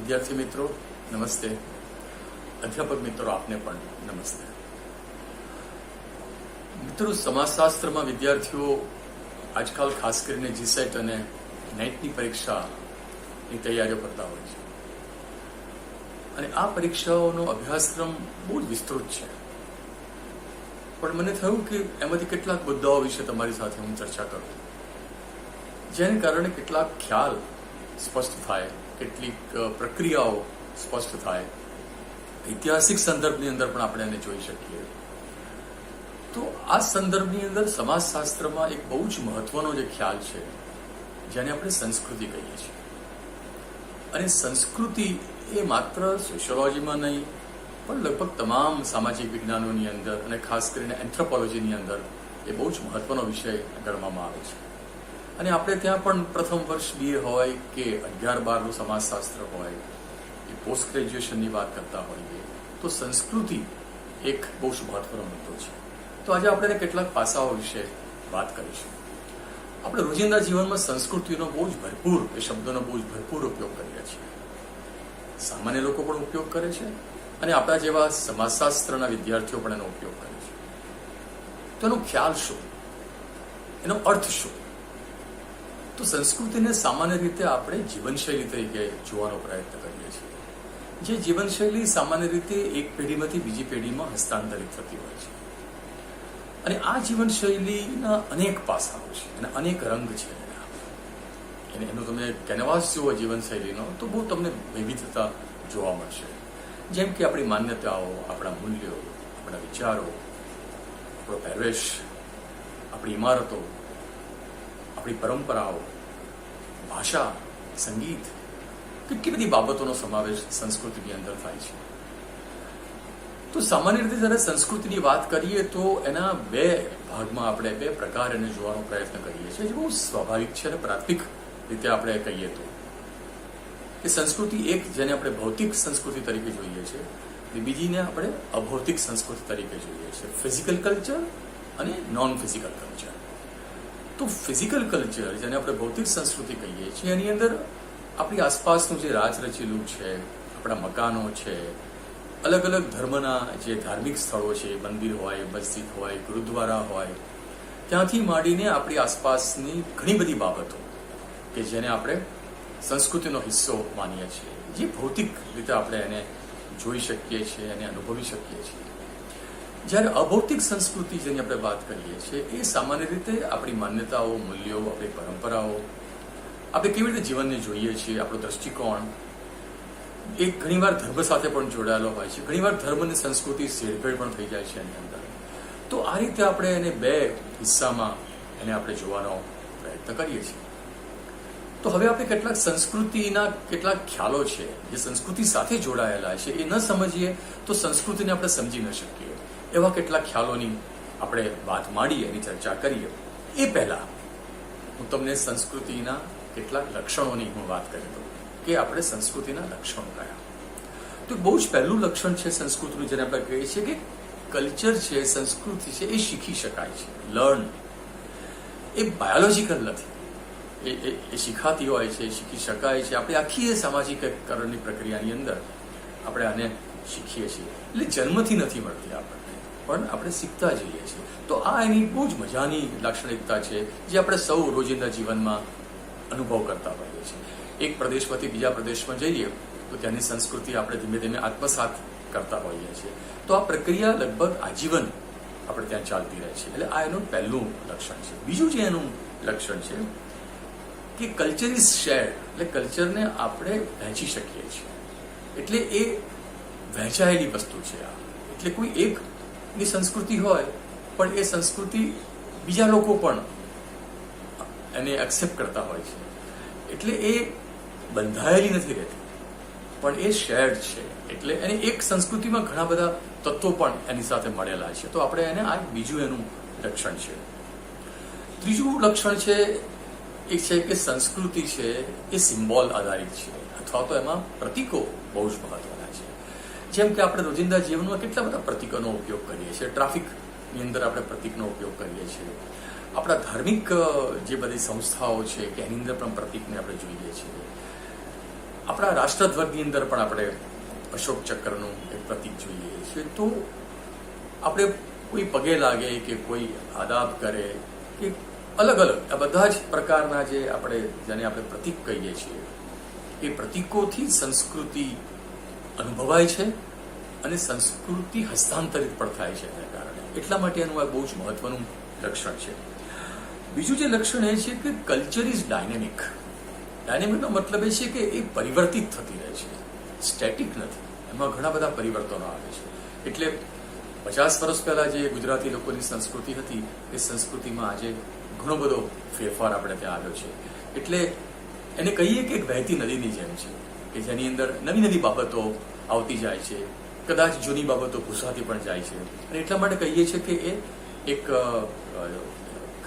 વિદ્યાર્થી મિત્રો, નમસ્તે. અધ્યાપક મિત્રો, આપને પણ નમસ્તે. મિત્રો, સમાજશાસ્ત્રમાં વિદ્યાર્થીઓ આજકાલ ખાસ કરીને જીસેટ અને નેટની પરીક્ષાની તૈયારીઓ કરતા હોય છે. અને આ પરીક્ષાઓનો અભ્યાસક્રમ બહુ જ વિસ્તૃત છે. પણ મને થયું કે એમાંથી કેટલાક મુદ્દાઓ વિશે તમારી સાથે હું ચર્ચા કરું. જેને કારણે કેટલાક ખ્યાલ સ્પષ્ટ થાય કેટલીક પ્રક્રિયાઓ સ્પષ્ટ થાય. ઐતિહાસિક સંદર્ભની અંદર પણ આપણે એને જોઈ શકીએ. તો આ સંદર્ભની અંદર સમાજશાસ્ત્રમાં એક બહુ જ મહત્વનો જે ખ્યાલ છે, જેને આપણે સંસ્કૃતિ કહીએ છીએ. અને સંસ્કૃતિ એ માત્ર સોશિયોલોજીમાં નહીં, પણ લગભગ તમામ સામાજિક વિજ્ઞાનોની અંદર અને ખાસ કરીને એન્થ્રોપોલોજીની અંદર એ બહુ જ મહત્વનો વિષય ગણવામાં આવે છે. અને આપણે ત્યાં પણ પ્રથમ વર્ષ બીએ હોય કે અગિયાર બારનું સમાજશાસ્ત્ર હોય, કે પોસ્ટ ગ્રેજ્યુએશનની વાત કરતા હોઈએ, તો સંસ્કૃતિ એક બહુ જ મહત્વનો મુદ્દો છે. તો આજે આપણે કેટલાક પાસાઓ વિશે વાત કરીશું. આપણે રોજિંદા જીવનમાં સંસ્કૃતિનો બહુ જ ભરપૂર, એ શબ્દોનો બહુ જ ભરપૂર ઉપયોગ કરીએ છીએ. સામાન્ય લોકો પણ ઉપયોગ કરે છે અને આપણા જેવા સમાજશાસ્ત્રના વિદ્યાર્થીઓ પણ એનો ઉપયોગ કરે છે. તો એનો ખ્યાલ શું? એનો અર્થ શું? તો સંસ્કૃતિને સામાન્ય રીતે આપણે જીવનશૈલી તરીકે જોવાનો પ્રયત્ન કરીએ છીએ. જે જીવનશૈલી સામાન્ય રીતે એક પેઢીમાંથી બીજી પેઢીમાં હસ્તાંતરિત થતી હોય છે. અને આ જીવનશૈલીના અનેક પાસાઓ છે અને અનેક રંગ છે એને. એનો તમે કેનવાસ જુઓ જીવનશૈલીનો તો બહુ તમને વિવિધતા જોવા મળશે. જેમ કે આપણી માન્યતાઓ, આપણા મૂલ્યો, આપણા વિચારો, આપણો પહેરવેશ, આપણી ઇમારતો આપણી પરંપરાઓ, ભાષા, સંગીત, કેટલી બધી બાબતોનો સમાવેશ સંસ્કૃતિની અંદર થાય છે. તો સામાન્ય રીતે જ્યારે સંસ્કૃતિની વાત કરીએ તો એના બે ભાગમાં આપણે બે પ્રકાર એને જોવાનો પ્રયત્ન કરીએ છીએ, જે બહુ સ્વાભાવિક છે અને પ્રાથમિક રીતે આપણે કહીએ તો. કે સંસ્કૃતિ એક જેને આપણે ભૌતિક સંસ્કૃતિ તરીકે જોઈએ છીએ અને બીજીને આપણે અભૌતિક સંસ્કૃતિ તરીકે જોઈએ છીએ. ફિઝિકલ કલ્ચર અને નોન ફિઝિકલ કલ્ચર. તો ફિઝિકલ કલ્ચર જેને આપણે ભૌતિક સંસ્કૃતિ કહીએ છીએ, એની અંદર આપણી આસપાસનું જે રાજ રચેલું છે, આપણા મકાનો છે અલગ અલગ ધર્મના જે ધાર્મિક સ્થળો છે, મંદિર હોય, મસ્જિદ હોય, ગુરુદ્વારા હોય, ત્યાંથી માંડીને આપણી આસપાસની ઘણી બધી બાબતો કે જેને આપણે સંસ્કૃતિનો હિસ્સો માનીએ છીએ. જે ભૌતિક રીતે આપણે એને જોઈ શકીએ છીએ અને અનુભવી શકીએ છીએ. જ્યારે અભૌતિક સંસ્કૃતિ જેની આપણે વાત કરીએ છીએ, એ સામાન્ય રીતે આપણી માન્યતાઓ, મૂલ્યો, આપણી પરંપરાઓ, આપણે કેવી રીતે જીવનને જોઈએ છીએ, આપણો દ્રષ્ટિકોણ, એ ઘણીવાર ધર્મ સાથે પણ જોડાયેલો હોય છે. ઘણીવાર ધર્મ અને સંસ્કૃતિ શેરભેળ પણ થઈ જાય છે એની અંદર. તો આ રીતે આપણે એને બે હિસ્સામાં એને આપણે જોવાનો પ્રયત્ન કરીએ છીએ. તો હવે આપણે કેટલાક સંસ્કૃતિના કેટલાક ખ્યાલો છે, જે સંસ્કૃતિ સાથે જોડાયેલા છે, એ ન સમજીએ તો સંસ્કૃતિને આપણે સમજી ન શકીએ. એવા કેટલાક ખ્યાલોની આપણે વાત માંડીએ એની ચર્ચા કરીએ. એ પહેલા હું તમને સંસ્કૃતિના કેટલાક લક્ષણોની હું વાત કરી દઉં કે આપણે સંસ્કૃતિના લક્ષણો કયા. તો બહુ જ પહેલું લક્ષણ છે સંસ્કૃતનું જેને આપણે કહીએ છીએ કે કલ્ચર છે, સંસ્કૃતિ છે, એ શીખી શકાય છે. લર્ન. એ બાયોલોજીકલ નથી. એ એ શીખાતી હોય છે, શીખી શકાય છે. આપણે આખી એ સામાજિકકરણની પ્રક્રિયાની અંદર આપણે આને શીખીએ છીએ. એટલે જન્મથી નથી મળતી આપણને. પણ આપણે શીખતા જઈએ છીએ. તો આ એની બહુ જ મજાની લાક્ષણિકતા છે, જે આપણે સૌ રોજિંદા જીવનમાં અનુભવ કરતા હોઈએ છીએ. એક પ્રદેશમાંથી બીજા પ્રદેશમાં જઈએ, તો ત્યાંની સંસ્કૃતિ આપણે ધીમે ધીમે આત્મસાત કરતા હોઈએ છીએ. તો આ પ્રક્રિયા લગભગ આજીવન આપણે ત્યાં ચાલતી રહે છે. એટલે આ એનું પહેલું લક્ષણ છે. બીજું જે એનું લક્ષણ છે કે કલ્ચર ઇઝ શેર એટલે કલ્ચરને આપણે વહેંચી શકીએ છીએ. એટલે એ વહેંચાયેલી વસ્તુ છે આ. એટલે કોઈ એકની સંસ્કૃતિ હોય, પણ એ સંસ્કૃતિ બીજા લોકો પણ એને એક્સેપ્ટ કરતા હોય છે. એટલે એ બંધાયેલી નથી રહેતી. પણ એ શેર્ડ છે. એટલે એને એક સંસ્કૃતિમાં ઘણા બધા તત્વો પણ એની સાથે મળેલા છે. તો આપણે એને આ બીજું એનું લક્ષણ છે. ત્રીજું લક્ષણ છે, એ છે કે સંસ્કૃતિ છે, એ સિમ્બોલ આધારિત છે. અથવા તો એમાં પ્રતીકો બહુ જ મહત્વના જેમ કે આપણે રોજિંદા જીવનમાં કેટલા બધા પ્રતિકોનો ઉપયોગ કરીએ છીએ. ટ્રાફિકની અંદર આપણે પ્રતિકનો ઉપયોગ કરીએ છીએ. આપણા ધાર્મિક જે બધી સંસ્થાઓ છે કે એની અંદર પણ પ્રતિકને આપણે જોઈએ છીએ. આપણા રાષ્ટ્રધ્વજની અંદર પણ આપણે અશોક ચક્રનું એક પ્રતિક જોઈએ છીએ. તો આપણે કોઈ પગે લાગે કે કોઈ આદાબ કરે કે અલગ અલગ, આ બધા જ પ્રકારના જે આપણે જેને આપણે પ્રતિક કહીએ છીએ, એ પ્રતિકોથી સંસ્કૃતિ અનુભવાય છે અને સંસ્કૃતિ હસ્તાંતરિત પણ થાય છે એના કારણે. એટલા માટે એનું આ બહુ જ મહત્વનું લક્ષણ છે. બીજું જે લક્ષણ એ છે કે કલ્ચર ઇઝ ડાયનેમિક ડાયનેમિકનો મતલબ એ છે કે એ પરિવર્તિત થતી રહે છે. સ્ટેટિક નથી. એમાં ઘણા બધા પરિવર્તનો આવે છે. એટલે પચાસ વર્ષ પહેલા જે ગુજરાતી લોકોની સંસ્કૃતિ હતી, એ સંસ્કૃતિમાં આજે ઘણો બધો ફેરફાર આપણે ત્યાં આવ્યો છે. એટલે એને કહીએ કે એક વહેતી નદીની જેમ છે. કે જેની અંદર નવી નવી બાબતો આવતી જાય છે. કદાચ જૂની બાબતો ભૂસાતી પણ જાય છે. અને એટલા માટે કહીએ છીએ કે એ એક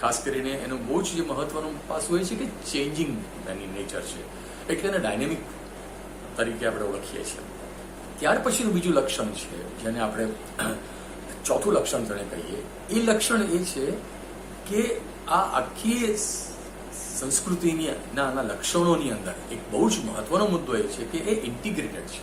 ખાસ કરીને એનું બહુ જ જે મહત્વનું પાસું એ છે કે ચેન્જિંગ એની નેચર છે. એટલે એને ડાયનેમિક તરીકે આપણે ઓળખીએ છીએ. ત્યાર પછીનું બીજું લક્ષણ છે, જેને આપણે ચોથું લક્ષણ જેને કહીએ. એ લક્ષણ એ છે કે આ આખી સંસ્કૃતિની નાના લક્ષણોની અંદર એક બહુ જ મહત્વનો મુદ્દો એ છે કે એ ઇન્ટિગ્રેટેડ છે.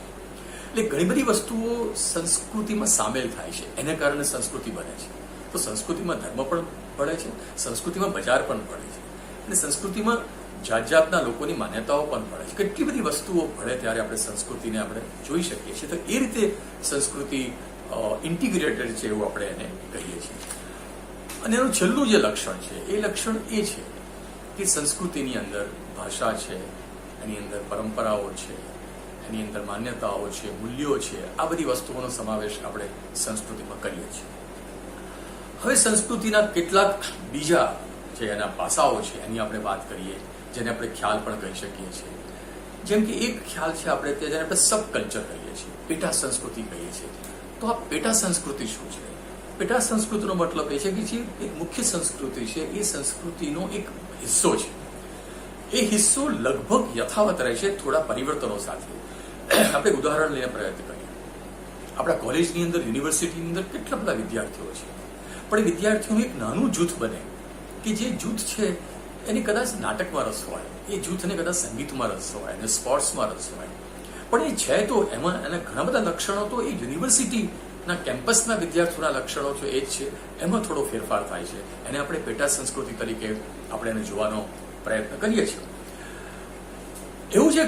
એટલે ઘણી બધી વસ્તુઓ સંસ્કૃતિમાં સામેલ થાય છે. એને કારણે સંસ્કૃતિ બને છે. તો સંસ્કૃતિમાં ધર્મ પણ પડે છે, સંસ્કૃતિમાં બજાર પણ પડે છે. અને સંસ્કૃતિમાં જાત જાતના લોકોની માન્યતાઓ પણ પડે છે. કેટલી બધી વસ્તુઓ પડે ત્યારે આપણે સંસ્કૃતિને આપણે જોઈ શકીએ છીએ. તો એ રીતે સંસ્કૃતિ ઇન્ટિગ્રેટેડ છે એવું આપણે એને કહીએ છીએ. અને એનું છેલ્લું જે લક્ષણ છે, એ લક્ષણ એ છે કે સંસ્કૃતિની અંદર ભાષા છે, એની અંદર પરંપરાઓ છે, એની અંદર માન્યતાઓ છે, મૂલ્યો છે, આ બધી વસ્તુઓનો સમાવેશ આપણે સંસ્કૃતિમાં કરીએ છીએ. હવે સંસ્કૃતિના કેટલાક બીજા જે એના પાસાઓ છે, એની આપણે વાત કરીએ, જેને આપણે ખ્યાલ પણ કહી શકીએ છીએ. જેમ કે એક ખ્યાલ છે આપણે તે જેને આપણે સબ કલ્ચર કહીએ છીએ, પેટા સંસ્કૃતિ કહીએ છીએ. તો આ પેટા સંસ્કૃતિ શું છે? પેટા સંસ્કૃતિનો મતલબ એ છે કે જે એક મુખ્ય સંસ્કૃતિ છે, એ સંસ્કૃતિનો એક હિસ્સો છે. એ હિસ્સો લગભગ યથાવત રહે છે, થોડા પરિવર્તનો સાથે. આપણે ઉદાહરણ લઈને પ્રયત્ન કરીએ. આપણા કોલેજની અંદર, યુનિવર્સિટીની અંદર કેટલા બધા વિદ્યાર્થીઓ છે. પણ એ વિદ્યાર્થીઓનું એક નાનું જૂથ બને કે જે જૂથ છે, એને કદાચ નાટકમાં રસ હોય, એ જૂથને કદાચ સંગીતમાં રસ હોય અને સ્પોર્ટ્સમાં રસ હોય. પણ એ છે તો એમાં એના ઘણા બધા લક્ષણો તો એ યુનિવર્સિટીના કેમ્પસના વિદ્યાર્થીઓના લક્ષણો છે એ જ છે. એમાં થોડો ફેરફાર થાય છે. એને આપણે પેટા સંસ્કૃતિ તરીકે આપણે એને જોવાનો પ્રયત્ન કરીએ છીએ. એવું જ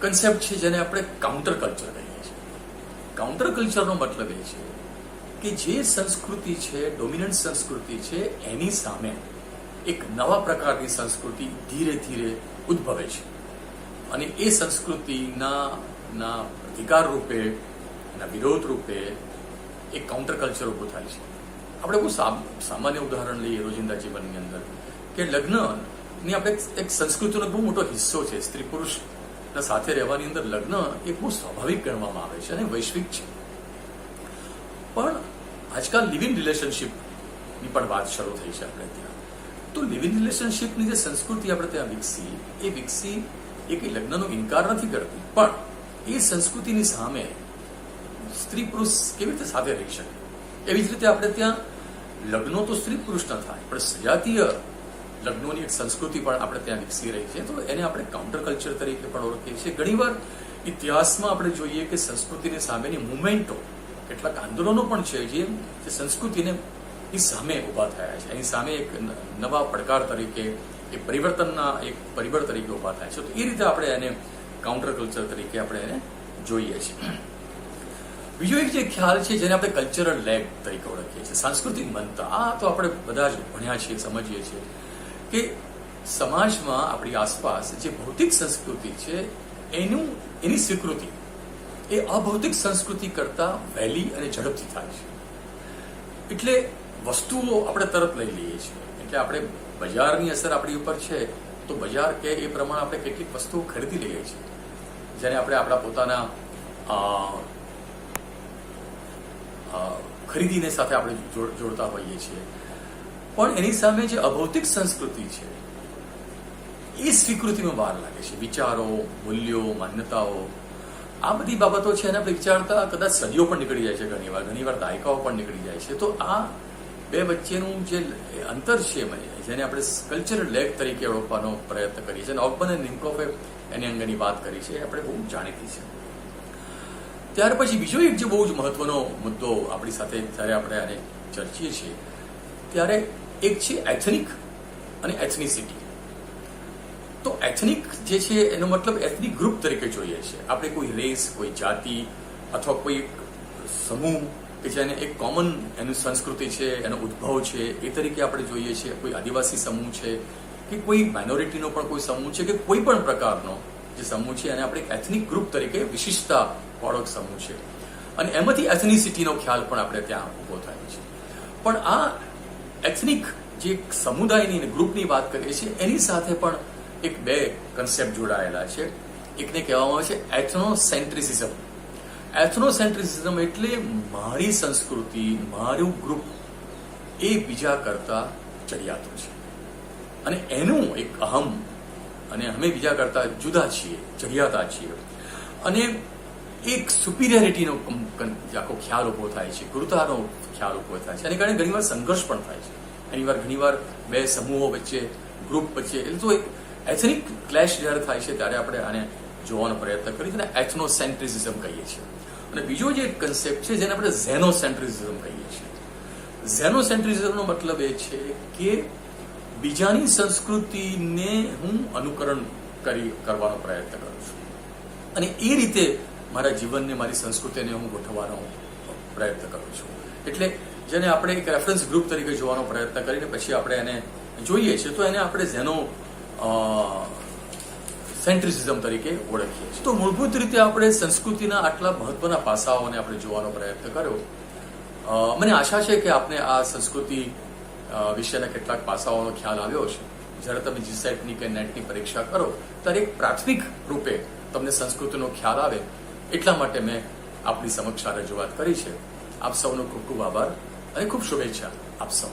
કન્સેપ્ટ છે જેને આપણે કાઉન્ટર કલ્ચર કહીએ છીએ. કાઉન્ટર કલ્ચરનો મતલબ એ છે કે જે સંસ્કૃતિ છે ડોમિનન્ટ સંસ્કૃતિ છે, એની સામે એક નવા પ્રકારની સંસ્કૃતિ ધીરે ધીરે ઉદ્ભવે છે. અને એ સંસ્કૃતિના ના અધિકાર રૂપે એના વિરોધ રૂપે એક કાઉન્ટર કલ્ચર ઊભું થાય છે. આપણે બહુ સામ- સામાન્ય ઉદાહરણ લઈએ રોજિંદા જીવનની અંદર, કે લગ્નની આપણે એક- સંસ્કૃતિનો બહુ મોટો હિસ્સો છે. સ્ત્રી પુરુષના સાથે રહેવાની અંદર લગ્ન એક બહુ સ્વાભાવિક ગણવામાં આવે છે અને વૈશ્વિક છે. પણ આજકાલ લિવિંગ રિલેશનશિપની પણ વાત શરૂ થઈ છે આપણે ત્યાં. તો લિવિંગ રિલેશનશિપની જે સંસ્કૃતિ આપણે ત્યાં વિકસી, એ વિકસી એ કંઈ લગ્નનો ઇનકાર નથી કરતી. પણ એ સંસ્કૃતિની સામે સ્ત્રી પુરુષ કેવી રીતે સાથે રહી શકે? એવી જ રીતે આપણે ત્યાં લગ્નો તો સ્ત્રી પુરુષના થાય, પણ સજાતીય લગ્નોની એક સંસ્કૃતિ પણ આપણે ત્યાં વિકસી રહી છે. તો એને આપણે કાઉન્ટર કલ્ચર તરીકે પણ ઓળખીએ છીએ. ઘણીવાર ઇતિહાસમાં આપણે જોઈએ કે સંસ્કૃતિની સામેની મુવમેન્ટો કેટલાક આંદોલનો પણ છે જે જે સંસ્કૃતિને એ સામે ઊભા થયા છે. એની સામે એક નવા પડકાર તરીકે એ પરિવર્તનના, એક પરિબળ તરીકે ઊભા થાય છે. તો એ રીતે આપણે એને કાઉન્ટર કલ્ચર તરીકે આપણે એને જોઈએ છીએ. બીજો એક જે ખ્યાલ છે, જેને આપણે કલ્ચરલ લેગ તરીકે ઓળખીએ છીએ, સાંસ્કૃતિક મનતા આ તો આપણે બધા જ ભણ્યા છીએ, સમજીએ છીએ કે સમાજમાં આપણી આસપાસ જે ભૌતિક સંસ્કૃતિ છે, એનું, એની સ્વીકૃતિ, એ અભૌતિક સંસ્કૃતિ કરતા વહેલી અને ઝડપથી થાય છે. એટલે વસ્તુઓ આપણે તરત લઈ લઈએ છીએ. એટલે આપણે બજારની અસર આપણી ઉપર છે, તો બજાર કે એ પ્રમાણે આપણે કેટલીક વસ્તુઓ ખરીદી લઈએ છીએ. જેને આપણે આપણા પોતાના ખરીદીને સાથે આપણે જોડ- જોડતા હોઈએ છીએ. પણ એની સામે જે અભૌતિક સંસ્કૃતિ છે, એ સ્વીકૃતિમાં વાર લાગે છે. વિચારો, મૂલ્યો, માન્યતાઓ, આ બધી બાબતો છે એને આપણે વિચારતા કદાચ સદીઓ પણ નીકળી જાય છે ઘણીવાર. ઘણીવાર દાયકાઓ પણ નીકળી જાય છે. તો આ બે વચ્ચેનું જે અંતર છે જેને આપણે કલ્ચરલ લેગ તરીકે ઓળખવાનો પ્રયત્ન કરીએ છીએ. અને ઓકબન અને નિમકોફે એની અંગેની વાત કરી છે. આપણે બહુ જાણીતી છે. ત્યાર પછી બીજો એક જે બહુ જ મહત્વનો મુદ્દો આપણી સાથે જ્યારે આપણે આને ચર્ચીએ છીએ, ત્યારે એક છે એથનિક અને એથનિસિટી તો એથનિક જે છે એનો મતલબ એથનિક ગ્રુપ તરીકે જોઈએ છે. આપણે કોઈ રેસ કોઈ જાતિ અથવા કોઈ સમૂહ કે જેને એક કોમન એનું સંસ્કૃતિ છે, એનો ઉદ્ભવ છે, એ તરીકે આપણે જોઈએ છીએ. કોઈ આદિવાસી સમૂહ છે કે કોઈ માઇનોરિટીનો પણ કોઈ સમૂહ છે કે કોઈ પણ પ્રકારનો જે સમૂહ છે, એને આપણે એથનિક ગ્રુપ તરીકે વિશિષ્ટતા વાળો સમૂહ છે. અને એમાંથી એથનિસિટીનો ખ્યાલ પણ આપણે ત્યાં ઊભો થાય છે. પણ આ એથનિક જે સમુદાયની ગ્રુપની વાત કરીએ છીએ, એની સાથે પણ એક બે કન્સેપ્ટ જોડાયેલા છે. એકને કહેવામાં આવે છે એથનોસેન્ટ્રિસિઝમ એથનોસેન્ટ્રિસિઝમ એટલે મારી સંસ્કૃતિ મારું ગ્રુપ એ બીજા કરતા ચડિયાતું છે. અને એનું એક અહમ, અને અમે બીજા કરતા જુદા છીએ ચડિયાતા છીએ. અને એક સુપિરિયરિટીનો આખો ખ્યાલ ઊભો થાય છે ગુરુતાનો ખ્યાલ ઊભો થાય છે. અને કારણે ઘણીવાર સંઘર્ષ પણ થાય છે. ઘણીવાર ઘણીવાર બે સમૂહો વચ્ચે ગ્રુપ વચ્ચે, એટલે તો એક એથનિક ક્લેશ જ્યારે થાય છે, ત્યારે આપણે આને જોવાનો પ્રયત્ન કરીએ છીએ અને એથનોસેન્ટ્રિઝમ કહીએ છીએ. અને બીજો જે કન્સેપ્ટ છે, જેને આપણે ઝેનોસેન્ટ્રિઝમ કહીએ છીએ. ઝેનોસેન્ટ્રિઝમનો મતલબ એ છે કે બીજાની સંસ્કૃતિને હું અનુકરણ કરી કરવાનો પ્રયત્ન કરું છું. અને એ રીતે મારા જીવનને, મારી સંસ્કૃતિને હું ગોઠવવાનો પ્રયત્ન કરું છું. એટલે જેને આપણે એક રેફરન્સ ગ્રુપ તરીકે જોવાનો પ્રયત્ન કરીને પછી આપણે એને જોઈએ છીએ, તો એને આપણે જેનો સેન્ટ્રિસિઝમ તરીકે ઓળખીએ છીએ. તો મૂળભૂત રીતે આપણે સંસ્કૃતિના આટલા મહત્વના પાસાઓને આપણે જોવાનો પ્રયત્ન કર્યો. મને આશા છે કે આપને આ સંસ્કૃતિ વિશેના કેટલાક પાસાઓનો ખ્યાલ આવ્યો છે જ્યારે તમે જીસેટની કે નેટની પરીક્ષા કરો, ત્યારે એક પ્રાથમિક રૂપે તમને સંસ્કૃતિનો ખ્યાલ આવે એટલા માટે મેં આપની સમક્ષ આ રજૂઆત કરી છે. આપ સૌનો ખૂબ ખૂબ આભાર અને ખૂબ શુભેચ્છા આપ સૌ